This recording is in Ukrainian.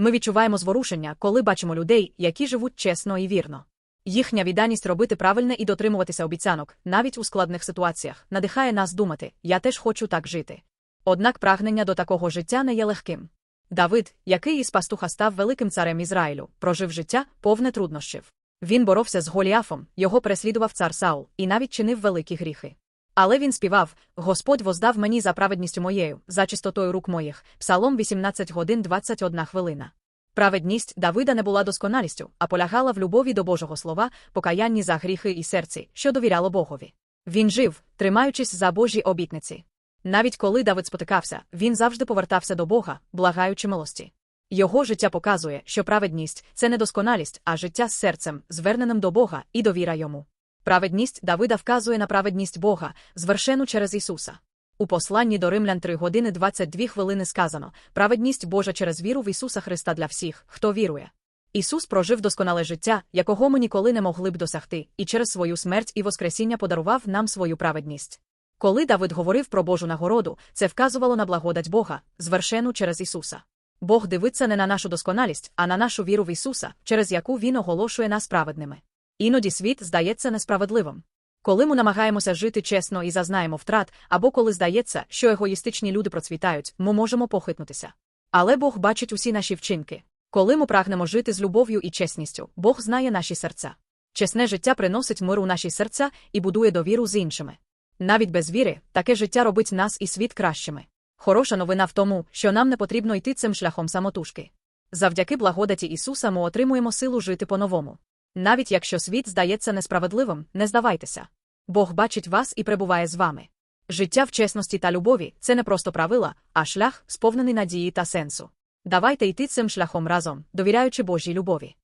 Ми відчуваємо зворушення, коли бачимо людей, які живуть чесно і вірно. Їхня відданість робити правильне і дотримуватися обіцянок, навіть у складних ситуаціях, надихає нас думати я теж хочу так жити. Однак прагнення до такого життя не є легким. Давид, який із пастуха став великим царем Ізраїлю, прожив життя повне труднощів. Він боровся з Голіафом, його переслідував цар Саул і навіть чинив великі гріхи. Але він співав Господь воздав мені за праведністю моєю, за чистотою рук моїх, Псалом 18 годин 21 хвилина. Праведність Давида не була досконалістю, а полягала в любові до Божого слова, покаянні за гріхи і серці, що довіряло Богові. Він жив, тримаючись за Божі обітниці. Навіть коли Давид спотикався, він завжди повертався до Бога, благаючи милості. Його життя показує, що праведність це не досконалість, а життя з серцем, зверненим до Бога і довіра йому. Праведність Давида вказує на праведність Бога, звершену через Ісуса. У посланні до Римлян 3 години 22 хвилини сказано праведність Божа через віру в Ісуса Христа для всіх, хто вірує. Ісус прожив досконале життя, якого ми ніколи не могли б досягти, і через свою смерть і Воскресіння подарував нам свою праведність. Коли Давид говорив про Божу нагороду, це вказувало на благодать Бога, звершену через Ісуса. Бог дивиться не на нашу досконалість, а на нашу віру в Ісуса, через яку Він оголошує нас праведними. Іноді світ здається несправедливим. Коли ми намагаємося жити чесно і зазнаємо втрат, або коли здається, що егоїстичні люди процвітають, ми можемо похитнутися. Але Бог бачить усі наші вчинки. Коли ми прагнемо жити з любов'ю і чесністю, Бог знає наші серця. Чесне життя приносить мир у наші серця і будує довіру з іншими. Навіть без віри, таке життя робить нас і світ кращими. Хороша новина в тому, що нам не потрібно йти цим шляхом самотужки. Завдяки благодаті Ісуса ми отримуємо силу жити по-новому. Навіть якщо світ здається несправедливим, не здавайтеся. Бог бачить вас і перебуває з вами. Життя в чесності та любові це не просто правила, а шлях, сповнений надії та сенсу. Давайте йти цим шляхом разом, довіряючи Божій любові.